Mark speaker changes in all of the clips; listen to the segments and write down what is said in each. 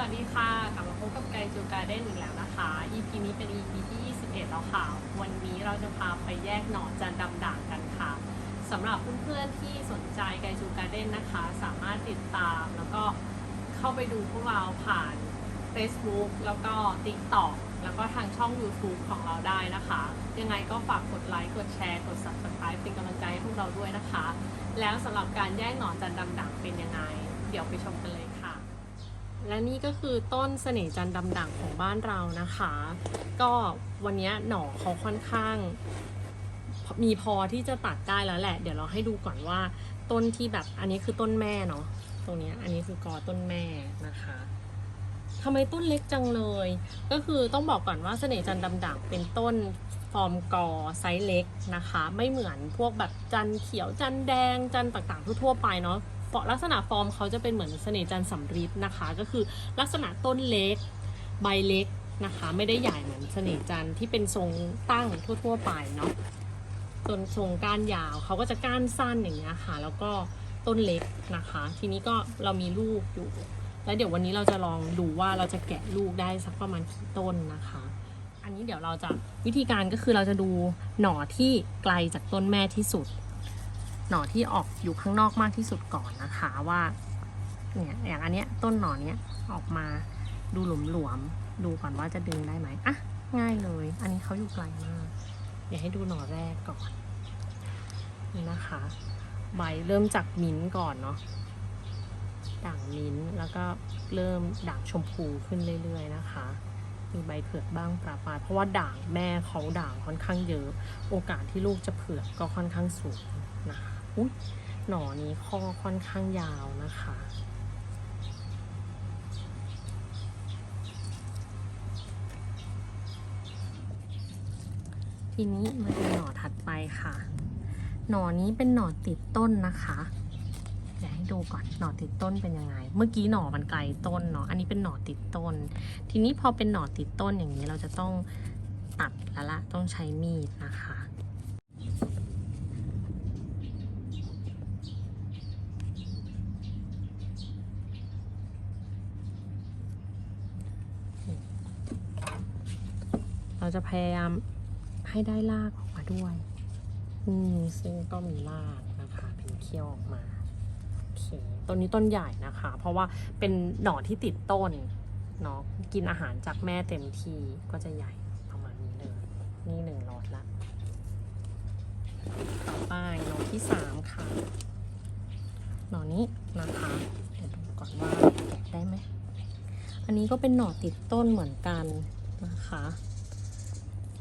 Speaker 1: วัสดีค่ะ กลับมาพบกับไกจูการ์เด้นอีกแล้วนะคะ EP นี้เป็น EP ที่ 21 แล้วค่ะ วันนี้เราจะพาไปแยกหน่อจันดำด่างกันค่ะสำหรับเพื่อนๆที่สนใจไกจูการ์เด้นนะคะ สามารถติดตามแล้วก็เข้าไปดูพวกเราผ่าน Facebook แล้วก็ TikTok แล้วก็ทางช่อง YouTube ของเราได้นะคะ ยังไงก็ฝากกดไลค์กดแชร์กด Subscribe เป็นกำลังใจให้พวกเราด้วยนะคะ แล้วสำหรับการแยกหน่อจันดำด่างเป็นยังไง เดี๋ยวไปชมกันเลยค่ะ และนี่ก็คือต้นเสน่ห์จันดำด่างของบ้านเรานะคะ ก็วันนี้หน่อเขาค่อนข้าง มีพอที่จะตัดได้แล้วแหละ เดี๋ยวเราให้ดูก่อนว่า ต้นที่แบบอันนี้คือต้นแม่เนาะตรงนี้อันนี้คือกอต้นแม่นะคะทำไมต้นเล็กจังเลย ก็คือต้องบอกก่อนว่าเสน่ห์จันดำด่างเป็นต้นฟอร์มกอไซส์เล็กนะคะ ไม่เหมือนพวกแบบจันเขียวจันแดงจันต่างๆทั่วๆไปเนาะ ลักษณะฟอร์มเขาจะเป็นเหมือนเสน่ห์จันทร์สำริดนะคะ ก็คือลักษณะต้นเล็กใบเล็กนะคะ ไม่ได้ใหญ่เหมือนเสน่ห์จันทร์ที่เป็นทรงตั้งทั่ว ๆ ไปเนาะต้นทรงก้านยาวเขาก็จะก้านสั้นอย่างเงี้ยค่ะ แล้วก็ต้นเล็กนะคะ ทีนี้ก็เรามีลูกอยู่ แล้วเดี๋ยววันนี้เราจะลองดูว่าเราจะแกะลูกได้สักประมาณกี่ต้นนะคะ อันนี้เดี๋ยวเราจะวิธีการก็คือเราจะดูหน่อที่ไกลจากต้นแม่ที่สุด หน่อที่ออกอยู่ข้างนอกมากที่สุดก่อนนะคะว่าเนี่ยอย่างอันเนี้ยต้นหน่อเนี้ยออกมาดูหลวมๆดูก่อนว่าจะดึงได้ไหมอะง่ายเลย อันนี้เขาอยู่ไกลมากเดี๋ยวให้ดูหน่อแรกก่อนนี่นะคะ ใบเริ่มจากมิ้นท์ก่อนเนาะด่างมิ้นท์แล้วก็เริ่มด่างชมพูขึ้นเรื่อยๆนะคะ มีใบเผือกบ้างประปรายเพราะว่าด่างแม่เขาด่างค่อนข้างเยอะ โอกาสที่ลูกจะเผือกก็ค่อนข้างสูงนะคะ อุ๊ยหนอนี้ข้อค่อนข้างยาวนะคะ ทีนี้มาดูหนอถัดไปค่ะ หนอนี้เป็นหนอติดต้นนะคะเดี๋ยวให้ดูก่อนหน่อติดต้นเป็นยังไง เมื่อกี้หน่อมันไกลต้นเนาะ อันนี้เป็นหน่อติดต้น ทีนี้พอเป็นหน่อติดต้นอย่างนี้เราจะต้องตัดแล้วละ ต้องใช้มีดนะคะ จะพยายามให้ได้รากออกมาด้วย อืมซึ่งก็มีรากนะคะเป็นเขี้ยวออกมาโอเคต้นนี้ต้นใหญ่นะคะ เพราะว่าเป็นหน่อที่ติดต้นเนาะกินอาหารจากแม่เต็มทีก็จะใหญ่ประมาณนี้เลยนี่หนึ่งหลอดละต่อไปหน่อที่สามค่ะหน่อนี้นะคะเดี๋ยวดูก่อนว่าได้ไหมอันนี้ก็เป็นหน่อติดต้นเหมือนกันนะคะ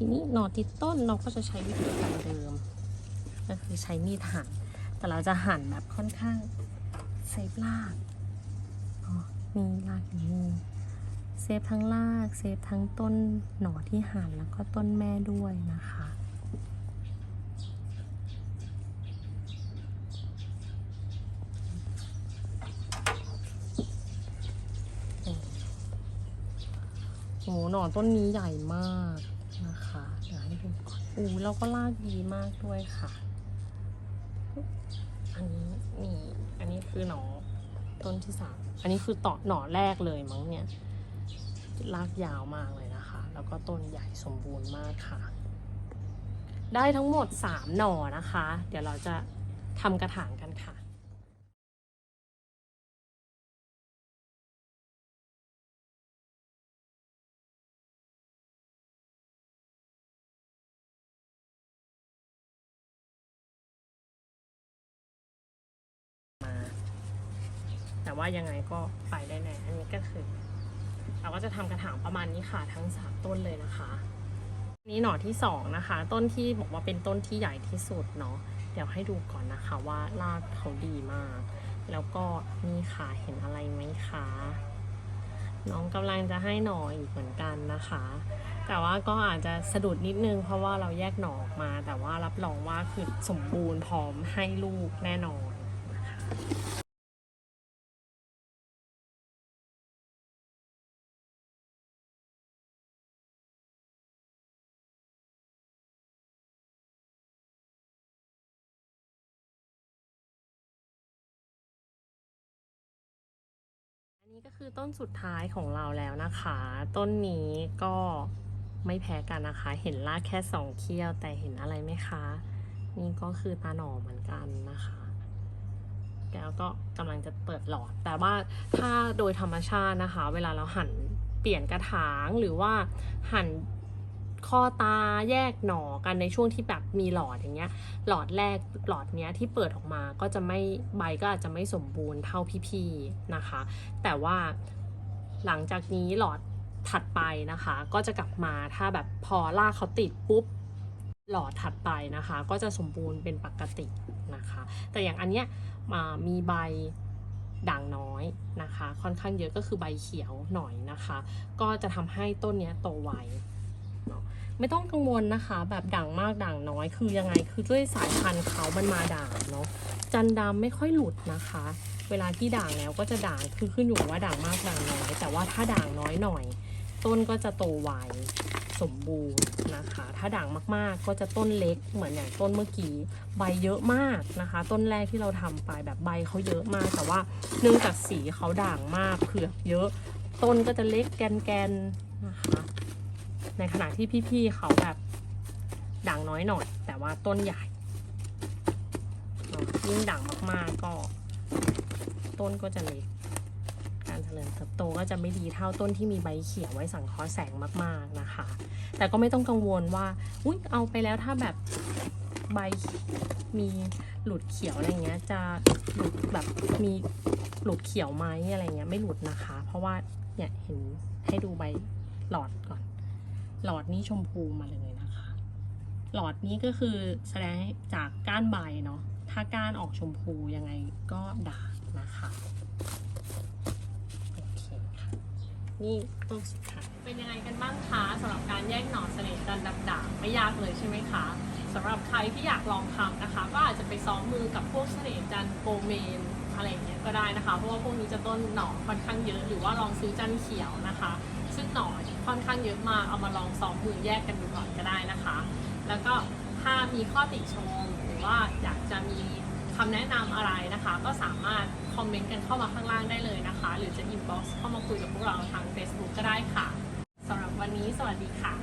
Speaker 1: ทีนี้หน่อติดต้นเราก็จะใช้วิธีการเดิม ก็คือใช้มีดหั่น แต่เราจะหั่นแบบค่อนข้างเซฟรากอ๋อมีรากอย่างนี้เซฟทั้งราก เซฟทั้งต้นหน่อที่หั่นแล้วก็ต้นแม่ด้วยนะคะโอ้โหหน่อต้นนี้ใหญ่มากนะคะเดี๋ยวให้ดูก่ อู้เราก็รากดีมากด้วยค่ะ อันนี้นี่ อันนี้คือหน่อต้นที่สามอันนี้คือต่อหน่อแรกเลยมั้งเนี่ยรากยาวมากเลยนะคะ แล้วก็ต้นใหญ่สมบูรณ์มากค่ะ ได้ทั้งหมดสามหน่อนะคะ เดี๋ยวเราจะทำกระถางกันค่ะ แต่ว่ายังไงก็ไปได้แน่อันนี้ก็คือ เราก็จะทำกระถางประมาณนี้ค่ะทั้งสามต้นเลยนะคะ นี้หน่อที่สองนะคะ ต้นที่บอกว่าเป็นต้นที่ใหญ่ที่สุดเนาะเดี๋ยวให้ดูก่อนนะคะว่ารากเขาดีมาก แล้วก็นี่ค่ะเห็นอะไรไหมคะน้องกำลังจะให้หน่ออีกเหมือนกันนะคะ แต่ว่าก็อาจจะสะดุดนิดนึงเพราะว่าเราแยกหน่อออกมา แต่ว่ารับรองว่าคือสมบูรณ์พร้อมให้ลูกแน่นอน นี่ก็คือต้นสุดท้ายของเราแล้วนะคะ ต้นนี้ก็ไม่แพ้กันนะคะ เห็นรากแค่สองเขี้ยวแต่เห็นอะไรไหมคะ นี่ก็คือตาหน่อเหมือนกันนะคะแล้วก็กำลังจะเปิดหลอด แต่ว่าถ้าโดยธรรมชาตินะคะ เวลาเราหั่นเปลี่ยนกระถางหรือว่าหั่น ข้อตาแยกหนอกันในช่วงที่แบบมีหลอดอย่างเงี้ย หลอดแรกหลอดเนี้ยที่เปิดออกมาก็จะไม่ใบก็อาจจะไม่สมบูรณ์เท่าพี่ๆนะคะ แต่ว่าหลังจากนี้หลอดถัดไปนะคะ ก็จะกลับมาถ้าแบบพอลากเขาติดปุ๊บหลอดถัดไปนะคะ ก็จะสมบูรณ์เป็นปกตินะคะ แต่อย่างอันเนี้ยมามีใบด่างน้อยนะคะ ค่อนข้างเยอะก็คือใบเขียวหน่อยนะคะ ก็จะทำให้ต้นเนี้ยโตไว ไม่ต้องกังวลนะคะ แบบด่างมากด่างน้อย คือยังไงคือด้วยสายพันธุ์เขามันมาด่างเนาะจันดำไม่ค่อยหลุดนะคะ เวลาที่ด่างแล้วก็จะด่างคือขึ้นอยู่ว่าด่างมากด่างน้อย แต่ว่าถ้าด่างน้อยหน่อย ต้นก็จะโตไวสมบูรณ์นะคะ ถ้าด่างมากๆ ก็จะต้นเล็กเหมือนอย่างต้นเมื่อกี้ ใบเยอะมากนะคะ ต้นแรกที่เราทำไปแบบใบเขาเยอะมาก แต่ว่าเนื่องจากสีเขาด่างมากเผือกเยอะ ต้นก็จะเล็กแกนๆนะคะ ในขณะที่พี่ๆเขาแบบด่างน้อยหน่อย แต่ว่าต้นใหญ่ยิ่งด่างมากๆก็ ต้นก็จะเล็กการเจริญเติบโตก็จะไม่ดีเท่าต้นที่มีใบเขียวไว้สังเคราะห์แสงมากๆนะคะ แต่ก็ไม่ต้องกังวลว่าอุ๊ยเอาไปแล้วถ้าแบบใบมีหลุดเขียวอะไรเงี้ยจะหลุดแบบมีหลุดเขียวไหมอะไรเงี้ยไม่หลุดนะคะ เพราะว่าเนี่ยเห็นให้ดูใบหลอดก่อน หลอดนี้ชมพูมาเลยนะคะ หลอดนี้ก็คือแสดงจากก้านใบเนาะถ้าก้านออกชมพูยังไงก็ด่างนะคะโอเคค่ะนี่ต้นสุดท้ายเป็นยังไงกันบ้างคะสำหรับการแยกหน่อเสน่ห์จันดับด่างไม่ยากเลยใช่ไหมคะสำหรับใครที่อยากลองทำนะคะ ก็อาจจะไปซ้อมมือกับพวกเสน่ห์จันทร์โกเมนอะไรอย่างเงี้ยก็ได้นะคะ เพราะว่าพวกนี้จะต้นหน่อค่อนข้างเยอะหรือว่าลองซื้อจันเขียวนะคะ ซึ่งหน่อค่อนข้างเยอะมากเอามาลองซ้อมมือแยกกันดูก่อนก็ได้นะคะ แล้วก็ถ้ามีข้อติชมหรือว่าอยากจะมีคำแนะนำอะไรนะคะ ก็สามารถคอมเมนต์กันเข้ามาข้างล่างได้เลยนะคะ หรือจะอินบ็อกซ์เข้ามาคุยกับพวกเราทาง Facebook ก็ได้ค่ะสำหรับวันนี้สวัสดีค่ะ